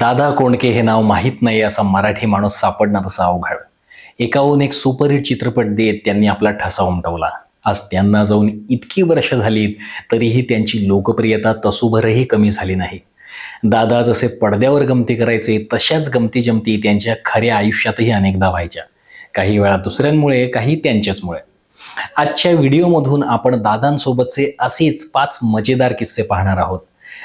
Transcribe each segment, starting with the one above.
दादा कोंडके हे नाव माहीत नाही असा मराठी माणूस सापडणं तसा अवघड. एकाहून एक सुपरहिट चित्रपट देत त्यांनी आपला ठसा उमटवला. आज त्यांना जाऊन इतकी वर्ष झालीत तरीही त्यांची लोकप्रियता तसूभरही कमी झाली नाही. दादा जसे पडद्यावर गमती करायचे तशाच गमती जमती त्यांच्या खऱ्या आयुष्यातही अनेकदा व्हायच्या. काही वेळा दुसऱ्यांमुळे काही त्यांच्याचमुळे. आजच्या व्हिडिओमधून आपण दादांसोबतचे असेच पाच मजेदार किस्से पाहणार आहोत.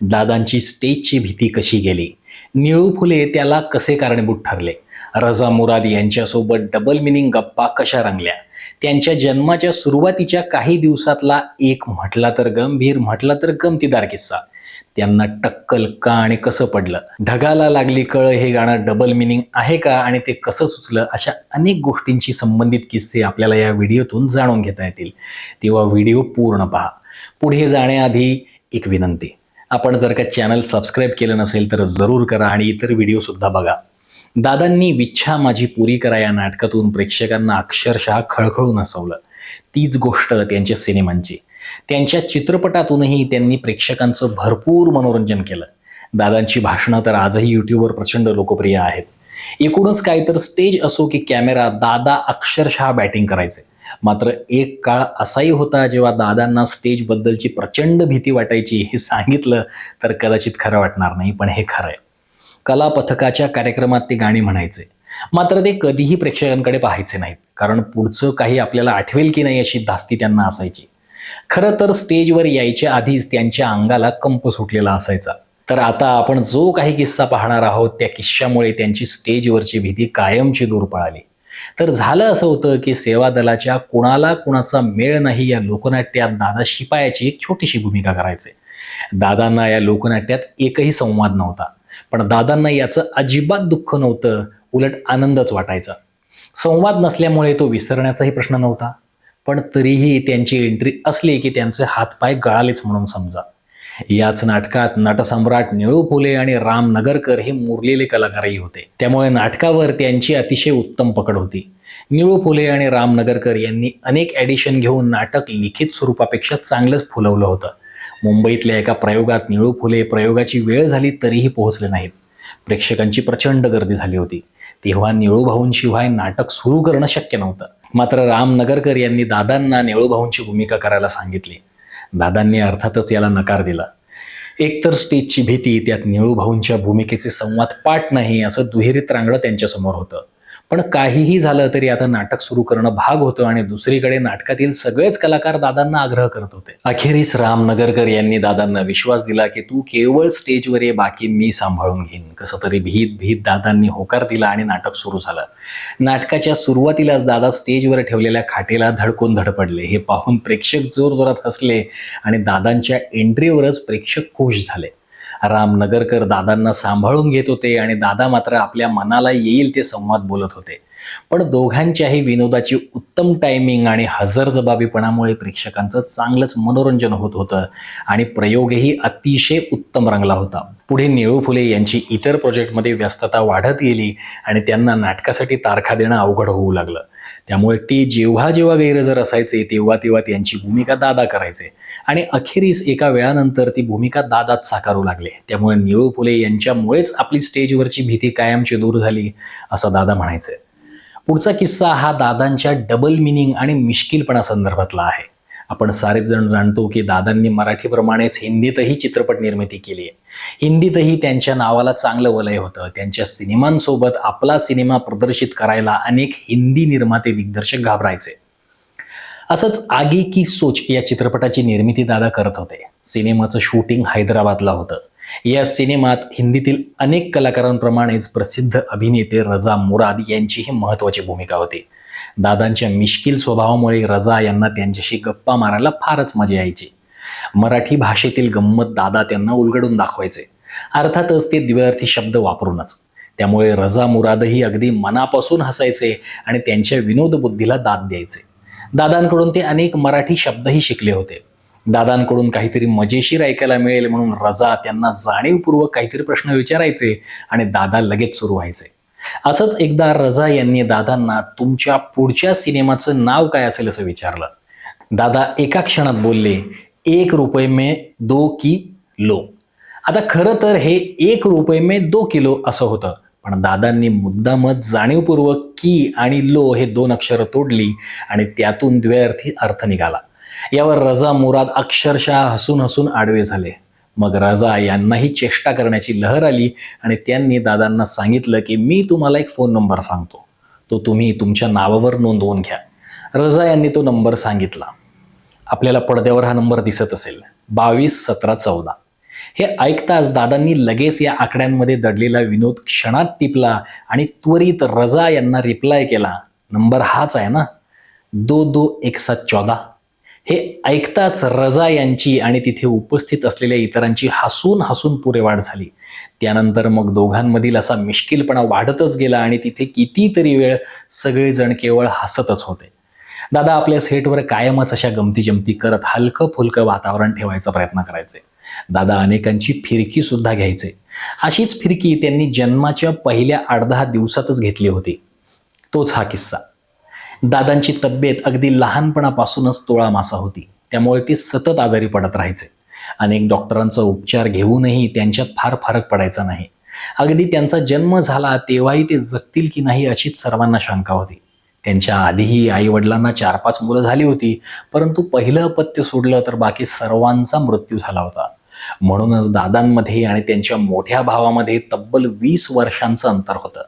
दादांची स्टेजची भीती कशी गेली? निळू फुले त्याला कसे कारणीभूत ठरले? रजा मुराद यांच्यासोबत डबल मिनिंग गप्पा कशा रंगल्या? त्यांच्या जन्माच्या सुरुवातीच्या काही दिवसातला एक म्हटला तर गंभीर म्हटला तर गमतीदार किस्सा. त्यांना टक्कल का आणि कसं पडलं? ढगाला लागली कळ हे गाणं डबल मिनिंग आहे का आणि ते कसं सुचलं? अशा अनेक गोष्टींशी संबंधित किस्से आपल्याला या व्हिडिओतून जाणून घेता येतील. तेव्हा व्हिडिओ पूर्ण पहा. पुढे जाण्याआधी एक विनंती. आपण जर का चॅनल सबस्क्राईब केलं नसेल तर जरूर करा आणि इतर व्हिडिओसुद्धा बघा. दादांनी विच्छा माझी पुरी करा या नाटकातून प्रेक्षकांना अक्षरशः खळखळून हसवलं. तीच गोष्ट त्यांच्या सिनेमांची. त्यांच्या चित्रपटातूनही त्यांनी प्रेक्षकांचं भरपूर मनोरंजन केलं. दादांची भाषणं तर आजही यूट्यूबवर प्रचंड लोकप्रिय आहेत. एकूणच काय तर स्टेज असो की कॅमेरा दादा अक्षरशः बॅटिंग करायचे. मात्र एक काळ असाही होता जेव्हा दादांना स्टेजबद्दलची प्रचंड भीती वाटायची हे सांगितलं तर कदाचित खरं वाटणार नाही पण हे खरं आहे. कला पथकाच्या कार्यक्रमात ते गाणी म्हणायचे. मात्र ते कधीही प्रेक्षकांकडे पाहायचे नाहीत कारण पुढचं काही आपल्याला आठवेल की नाही अशी धास्ती त्यांना असायची. खरं तर स्टेजवर यायच्या आधीच त्यांच्या अंगाला कंप सुटलेला असायचा. तर आता आपण जो काही किस्सा पाहणार आहोत त्या किस्सामुळे त्यांची स्टेजवरची भीती कायमची दूर पळाली. तर झालं असं होतं की सेवा दलाच्या कुणाला कुणाचा मेळ नाही या लोकनाट्यात दादा शिपायाची एक छोटीशी भूमिका करायचे. दादांना या लोकनाट्यात एकही संवाद नव्हता. पण दादांना याचं अजिबात दुःख नव्हतं उलट आनंदच वाटायचा. संवाद नसल्यामुळे तो विसरण्याचाही प्रश्न नव्हता. पण तरीही त्यांची एंट्री असली की त्यांचे हातपाय गळालेच म्हणून समजा. याच नाटकात नटसम्राट निळू फुले आणि राम नगरकर हे मुरलेले कलाकारही होते. त्यामुळे नाटकावर त्यांची अतिशय उत्तम पकड होती. निळू फुले आणि राम नगरकर यांनी अनेक ॲडिशन घेऊन नाटक लिखित स्वरूपापेक्षा चांगलंच फुलवलं होतं. मुंबईतल्या एका प्रयोगात निळू फुले प्रयोगाची वेळ झाली तरीही पोहोचले नाहीत. प्रेक्षकांची प्रचंड गर्दी झाली होती. तेव्हा निळूभाऊंशिवाय नाटक सुरू करणं शक्य नव्हतं. मात्र राम नगरकर यांनी दादांना निळूभाऊंची भूमिका करायला सांगितली. दादांनी अर्थातच याला नकार दिला. एकतर स्टेजची भीती त्यात निळूभाऊंच्या भूमिकेचे संवाद पाठ नाही असं दुहेरीत रांगडं त्यांच्यासमोर होतं. पण काहीही झालं तरी आता नाटक सुरू करणं भाग होतं आणि दुसरीकडे नाटकातील सगळेच कलाकार दादांना आग्रह करत होते. अखेरीस राम नगरकर यांनी दादांना विश्वास दिला की तू केवळ स्टेजवर ये बाकी मी सांभाळून घेईन. कसं तरी भीत भीत दादांनी होकार दिला आणि नाटक सुरू झालं. नाटकाच्या सुरुवातीलाच दादा स्टेजवर ठेवलेल्या खाटेला धडकून धडपडले. हे पाहून प्रेक्षक जोरजोरात हसले आणि दादांच्या एंट्रीवरच प्रेक्षक खुश झाले. राम नगरकर दादांना सांभाळून घेत होते आणि दादा मात्र आपल्या मनाला येईल ते संवाद बोलत होते. पण दोघांच्याही विनोदाची उत्तम टायमिंग आणि हजरजबाबीपणामुळे प्रेक्षकांचं चांगलंच मनोरंजन होत होतं आणि प्रयोगही अतिशय उत्तम रंगला होता. पुढे निळू फुले यांची इतर प्रोजेक्टमध्ये व्यस्तता वाढत गेली आणि त्यांना नाटकासाठी तारखा देणं अवघड होऊ लागलं. त्यामुळे ते जेव्हा जेव्हा गैरहजर असायचे तेव्हा तेव्हा त्यांची भूमिका दादा करायचे. आणि अखेरीस एका वेळानंतर ती भूमिका दादाच साकारू लागले. त्यामुळे निळू फुले यांच्यामुळेच आपली स्टेजवरची भीती कायमची दूर झाली असं दादा म्हणायचे. पुढचा किस्सा हा दादांच्या डबल मिनिंग आणि मिश्किलपणा संदर्भातला आहे. आपण सारेच जण जाणतो की दादांनी मराठीप्रमाणेच हिंदीतही चित्रपट निर्मिती केली आहे. हिंदीतही त्यांच्या नावाला चांगलं वलय होतं. त्यांच्या सिनेमांसोबत आपला सिनेमा प्रदर्शित करायला अनेक हिंदी निर्माते दिग्दर्शक घाबरायचे. असंच आगी की सोच या चित्रपटाची निर्मिती दादा करत होते. सिनेमाचं शूटिंग हैदराबादला होतं. या सिनेमात हिंदीतील अनेक कलाकारांप्रमाणेच प्रसिद्ध अभिनेते रजा मुराद यांचीही महत्त्वाची भूमिका होती. दादांच्या मिश्किल स्वभावामुळे रजा यांना त्यांच्याशी गप्पा मारायला फारच मजा यायची. मराठी भाषेतील गंमत दादा त्यांना उलगडून दाखवायचे. अर्थातच ते द्व्यर्थी शब्द वापरूनच. त्यामुळे रजा मुरादही अगदी मनापासून हसायचे आणि त्यांच्या विनोदबुद्धीला दाद द्यायचे. दादांकडून ते अनेक मराठी शब्दही शिकले होते. दादांकडून काहीतरी मजेशीर ऐकायला मिळेल म्हणून रजा त्यांना जाणीवपूर्वक काहीतरी प्रश्न विचारायचे आणि दादा लगेच सुरू व्हायचे. असंच एकदा रजा यांनी दादांना तुमच्या पुढच्या सिनेमाचं नाव काय असेल असं विचारलं. दादा एका क्षणात बोलले एक रुपये मे दो की लो. आता खरं तर हे एक रुपये मे दो किलो असं होतं पण दादांनी मुद्दामच जाणीवपूर्वक की आणि लो हे दोन अक्षरं तोडली आणि त्यातून द्व्यर्थी अर्थ निघाला. यावर रजा मुराद अक्षरशः हसून हसून आडवे झाले. मग रजा यांनाही चेष्टा करण्याची लहर आली आणि त्यांनी दादांना सांगितलं की मी तुम्हाला एक फोन नंबर सांगतो. तो तुम्ही तुमच्या नावावर नोंदवून घ्या. रजा यांनी तो नंबर सांगितला. आपल्याला पडद्यावर हा नंबर दिसत असेल. बावीस सतरा चौदा. हे ऐकताच दादांनी लगेच या आकड्यांमध्ये दडलेला विनोद क्षणात टिपला आणि त्वरित रजा यांना रिप्लाय केला. नंबर हाच आहे ना? दो दो एक सात चौदा. हे ऐकताच रजा यांची आणि तिथे उपस्थित असलेल्या इतरांची हसून हसून पुरेवाढ झाली. त्यानंतर मग दोघांमधील असा मिश्किलपणा वाढतच गेला आणि तिथे कितीतरी वेळ सगळेजण केवळ हसतच होते. दादा आपल्या सेटवर कायमच अशा गमती जमती करत हलकं फुलकं वातावरण ठेवायचा प्रयत्न करायचे. दादा अनेकांची फिरकी सुद्धा घ्यायचे. अशीच फिरकी त्यांनी जन्माच्या पहिल्या आठ दहा दिवसातच घेतली होती. तोच हा किस्सा. दादांची तब्येत अगदी लहानपणापासूनच तोळा मासा होती. त्यामुळे ते सतत आजारी पडत राहायचे. अनेक डॉक्टरांचा उपचार घेऊनही त्यांच्यात फार फरक पडायचा नाही. अगदी त्यांचा जन्म झाला तेव्हाही ते जगतील की नाही अशीच सर्वांना शंका होती. त्यांच्या आधीही आई वडिलांना चार पाच मुलं झाली होती परंतु पहिलं अपत्य सोडलं तर बाकी सर्वांचा मृत्यू झाला होता. म्हणूनच दादांमध्ये आणि त्यांच्या मोठ्या भावामध्ये तब्बल वीस वर्षांचं अंतर होतं.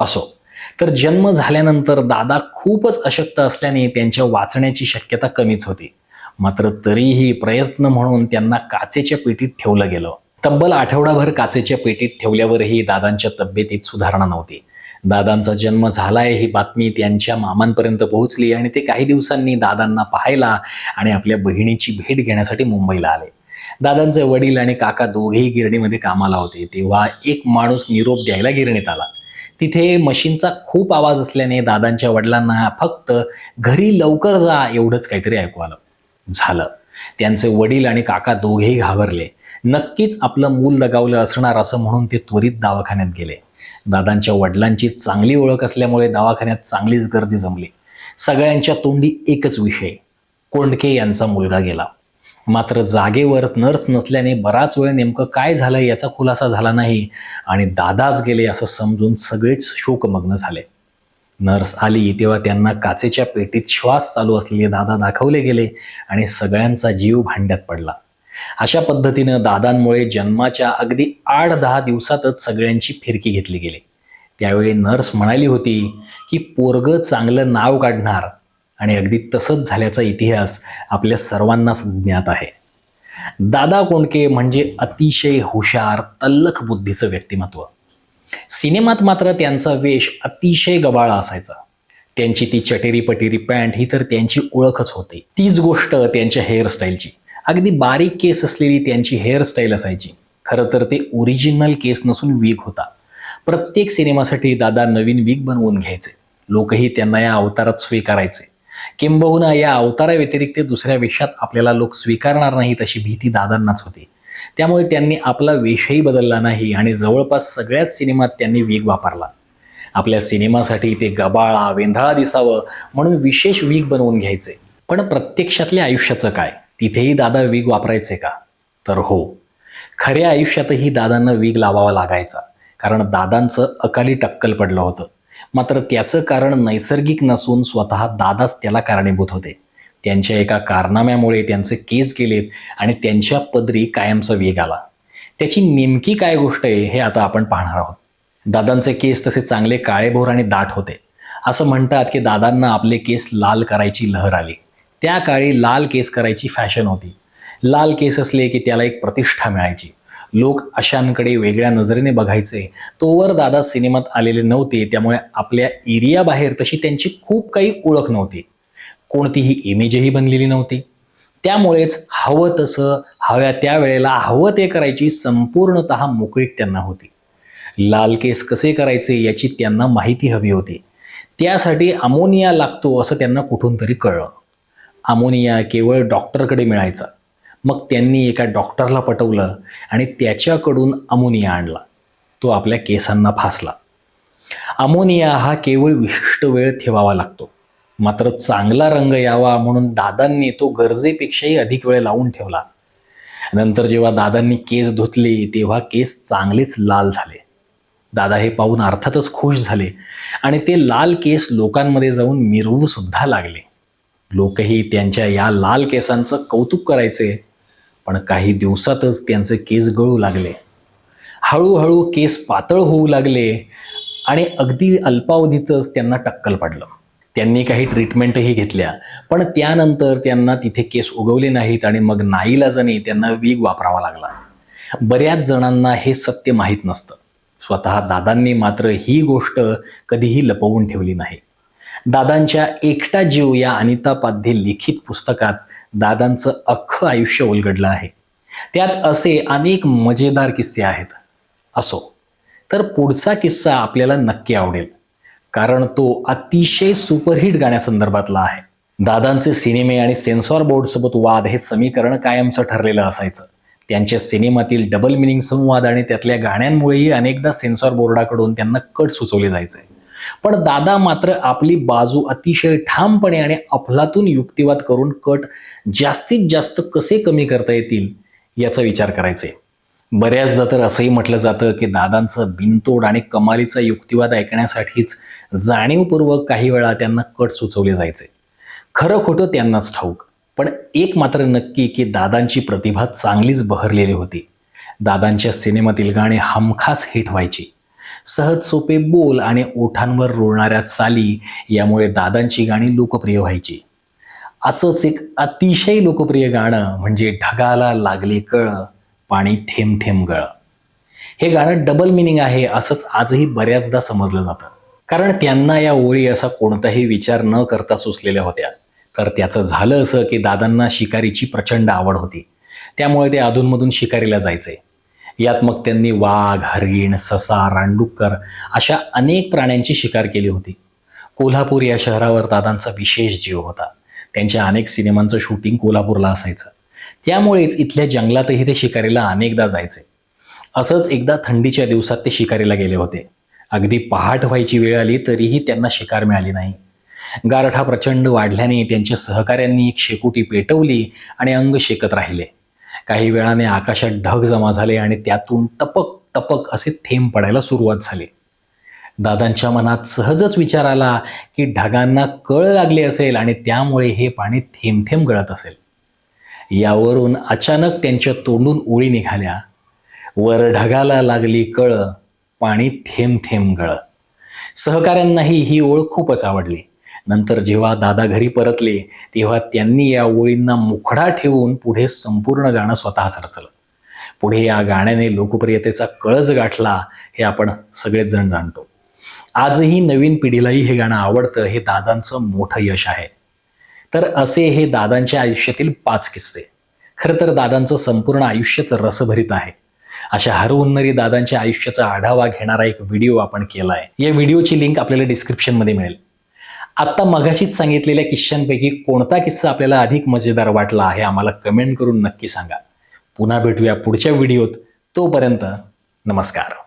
असो तर जन्म झाल्यानंतर दादा खूपच अशक्त असल्याने त्यांच्या वाचण्याची शक्यता कमीच होती. मात्र तरीही प्रयत्न म्हणून त्यांना काचेच्या पेटीत ठेवलं गेलं. तब्बल आठवडाभर काचेच्या पेटीत ठेवल्यावरही दादांच्या तब्येतीत सुधारणा नव्हती. दादांचा जन्म झालाय ही बातमी त्यांच्या मामांपर्यंत पोहोचली आणि ते काही दिवसांनी दादांना पाहायला आणि आपल्या बहिणीची भेट घेण्यासाठी मुंबईला आले. दादांचे वडील आणि काका दोघेही गिरणीमध्ये कामाला होते. तेव्हा एक माणूस निरोप द्यायला गिरणीत आला. तिथे मशीनचा खूप आवाज असल्याने दादांच्या वडिलांना फक्त घरी लवकर जा एवढंच काहीतरी ऐकू आलं. झालं. त्यांचे वडील आणि काका दोघेही घाबरले. नक्कीच आपलं मूल दगावलं असणार असं म्हणून ते त्वरित दवाखान्यात गेले. दादांच्या वडिलांची चांगली ओळख असल्यामुळे दवाखान्यात चांगलीच गर्दी जमली. सगळ्यांच्या तोंडी एकच विषय कोंडके यांचा मुलगा गेला. मात्र जागेवर नर्स नसल्याने बराच वेळ नेमकं काय झालं याचा खुलासा झाला नाही आणि दादाच गेले असं समजून सगळेच शोकमग्न झाले. नर्स आली तेव्हा त्यांना काचेच्या पेटीत श्वास चालू असलेले दादा दाखवले गेले आणि सगळ्यांचा जीव भांड्यात पडला. अशा पद्धतीनं दादांमुळे जन्माच्या अगदी आठ दहा दिवसातच सगळ्यांची फिरकी घेतली गेली. त्यावेळी नर्स म्हणाली होती की पोरगं चांगलं नाव काढणार आणि अगदी तसंच झाल्याचा इतिहास आपल्या सर्वांनाच ज्ञात आहे. दादा कोंडके म्हणजे अतिशय हुशार तल्लख बुद्धीचं व्यक्तिमत्व. सिनेमात मात्र त्यांचा वेश अतिशय गबाळा असायचा. त्यांची ती चटेरी पटेरी पॅन्ट ही तर त्यांची ओळखच होती. तीच गोष्ट त्यांच्या हेअरस्टाईलची अगदी बारीक केस असलेली त्यांची हेअरस्टाईल असायची. खरं तर ते ओरिजिनल केस नसून वीक होता. प्रत्येक सिनेमासाठी दादा नवीन वीक बनवून घ्यायचे. लोकही त्यांना या अवतारात स्वीकारायचे. किंबहुना या अवताराव्यतिरिक्त दुसऱ्या वेशात आपल्याला लोक स्वीकारणार नाहीत अशी भीती दादांनाच होती. त्यामुळे त्यांनी आपला वेशही बदलला नाही आणि जवळपास सगळ्याच सिनेमात त्यांनी वीग वापरला. आपल्या सिनेमासाठी ते गबाळा वेंधळा दिसावं म्हणून विशेष वीग बनवून घ्यायचे. पण प्रत्यक्षातल्या आयुष्याचं काय? तिथेही दादा वीग वापरायचे का? तर हो. खऱ्या आयुष्यातही दादांना वीग लावावा लागायचा. कारण दादांचं अकाली टक्कल पडलं होतं. मात्र त्याचं कारण नैसर्गिक नसून स्वतः दादाच त्याला कारणीभूत होते. त्यांच्या एका कारनाम्यामुळे त्यांचे केस गेलेत आणि त्यांच्या पदरी कायमचा वेग आला. त्याची नेमकी काय गोष्ट आहे हे आता आपण पाहणार आहोत. दादांचे केस तसे चांगले काळेभोर आणि दाट होते. असं म्हणतात की दादांना आपले केस लाल करायची लहर आली. त्या काळी लाल केस करायची फॅशन होती. लाल केस असले की त्याला एक प्रतिष्ठा मिळायची. लोक अशांकडे वेगळ्या नजरेने बघायचे. तोवर दादा सिनेमात आलेले नव्हते त्यामुळे आपल्या एरियाबाहेर तशी त्यांची खूप काही ओळख नव्हती. कोणतीही इमेजही बनलेली नव्हती. त्यामुळेच हवं तसं हव्या त्या वेळेला हवं ते करायची संपूर्णत मोकळीक त्यांना होती. लाल केस कसे करायचे याची त्यांना माहिती हवी होती. त्यासाठी अमोनिया लागतो असं त्यांना कुठून तरी कळलं. अमोनिया केवळ डॉक्टरकडे मिळायचा. मग त्यांनी एका डॉक्टरला पटवलं आणि त्याच्याकडून अमोनिया आणला. तो आपल्या केसांना फासला. अमोनिया हा केवळ विशिष्ट वेळ ठेवावा लागतो. मात्र चांगला रंग यावा म्हणून दादांनी तो गरजेपेक्षाही अधिक वेळ लावून ठेवला. नंतर जेव्हा दादांनी केस धुतले तेव्हा केस चांगलेच लाल झाले. दादा हे पाहून अर्थातच खुश झाले आणि ते लाल केस लोकांमध्ये जाऊन मिरवू सुद्धा लागले. लोकही त्यांच्या या लाल केसांचं कौतुक करायचे. पण काही दिवसातच त्यांचे केस गळू लागले. हळूहळू केस पातळ होऊ लागले आणि अगदी अल्पावधीतच त्यांना टक्कल पडलं. त्यांनी काही ट्रीटमेंटही घेतल्या पण त्यानंतर त्यांना तिथे केस उगवले नाहीत आणि मग नाईलाजाने त्यांना वीग वापरावा लागला. बऱ्याच जणांना हे सत्य माहीत नसतं. स्वतः दादांनी मात्र ही गोष्ट कधीही लपवून ठेवली नाही. दादांच्या एकटा जीव या अनिता पाध्ये लिखित पुस्तकात दादांचं अख्खं आयुष्य उलगडलं आहे. त्यात असे अनेक मजेदार किस्से आहेत. असो तर पुढचा किस्सा आपल्याला नक्की आवडेल. कारण तो अतिशय सुपरहिट गाण्यासंदर्भातला आहे. दादांचे सिनेमे आणि सेन्सॉर बोर्डसोबत वाद हे समीकरण कायमचं ठरलेलं असायचं. त्यांच्या सिनेमातील डबल मिनिंग संवाद आणि त्यातल्या गाण्यांमुळेही अनेकदा सेन्सॉर बोर्डाकडून त्यांना कट सुचवले जायचे. पण दादा मात्र आपली बाजू अतिशय ठामपणे आणि अफलातून युक्तिवाद करून कट जास्तीत जास्त कसे कमी करता येतील याचा विचार करायचे. बऱ्याचदा तर असंही म्हटलं जातं की दादांचं बिनतोड आणि कमालीचा युक्तिवाद ऐकण्यासाठीच जाणीवपूर्वक काही वेळा त्यांना कट सुचवले जायचे. खरं खोटं त्यांनाच ठाऊक. पण एक मात्र नक्की की दादांची प्रतिभा चांगलीच बहरलेली होती. दादांच्या सिनेमातील गाणी हमखास हिट व्हायची. सहज सोपे बोल आणि ओठांवर रुळणाऱ्या चाली यामुळे दादांची गाणी लोकप्रिय व्हायची. असंच एक अतिशय लोकप्रिय गाणं म्हणजे ढगाला लागले कळ पाणी थेंब थेंब गळ. हे गाणं डबल मिनिंग आहे असंच आजही बऱ्याचदा समजलं जातं. कारण त्यांना या ओळी असा कोणताही विचार न करता सुचलेल्या होत्या. तर त्याचं झालं असं की दादांना शिकारीची प्रचंड आवड होती. त्यामुळे ते अधूनमधून शिकारीला जायचे. यात मग त्यांनी वाघ हरिण ससा रानडुक्कर अशा अनेक प्राण्यांची शिकार केली होती. कोल्हापूर या शहरावर दादांचा विशेष जीव होता. त्यांच्या अनेक सिनेमांचं शूटिंग कोल्हापूरला असायचं. त्यामुळेच इथल्या जंगलातही ते शिकारीला अनेकदा जायचे. असंच एकदा थंडीच्या दिवसात ते शिकारीला गेले होते. अगदी पहाट व्हायची वेळ आली तरीही त्यांना शिकार मिळाली नाही. गारठा प्रचंड वाढल्याने त्यांच्या सहकाऱ्यांनी एक शेकोटी पेटवली आणि अंग शेकत राहिले. काही वेळाने आकाशात ढग जमा झाले आणि त्यातून टपक टपक असे थेंब पडायला सुरुवात झाली. दादांच्या मनात सहजच विचार आला की ढगांना कळ लागली असेल आणि त्यामुळे हे पाणी थेंब थेंब गळत असेल. यावरून अचानक त्यांच्या तोंडून ओळी निघाल्या. वर ढगाला लागली कळ पाणी थेंब थेंब गळ. सहकाऱ्यांनाही ही ओळ खूपच आवडली. नंतर जेव्हा दादा घरी परतले तेव्हा त्यांनी या ओळींना मुखडा ठेवून पुढे संपूर्ण गाणं स्वतःच रचलं. पुढे या गाण्याने लोकप्रियतेचा कळस गाठला हे आपण सगळेच जण जाणतो. आजही नवीन पिढीलाही हे गाणं आवडतं हे दादांचं मोठं यश आहे. तर असे हे दादांच्या आयुष्यातील पाच किस्से. खरं तर दादांचं संपूर्ण आयुष्यच रसभरीत आहे. अशा हरहुन्नरी दादांच्या आयुष्याचा आढावा घेणारा एक व्हिडिओ आपण केला आहे या व्हिडिओची लिंक आपल्याला डिस्क्रिप्शनमध्ये मिळेल. आत्ता मगाशीच सांगितलेल्या किस्श्यांपैकी कोणता किस्सा आपल्याला अधिक मजेदार वाटला हे आम्हाला कमेंट करून नक्की सांगा. पुन्हा भेटूया पुढच्या व्हिडिओत तोपर्यंत नमस्कार.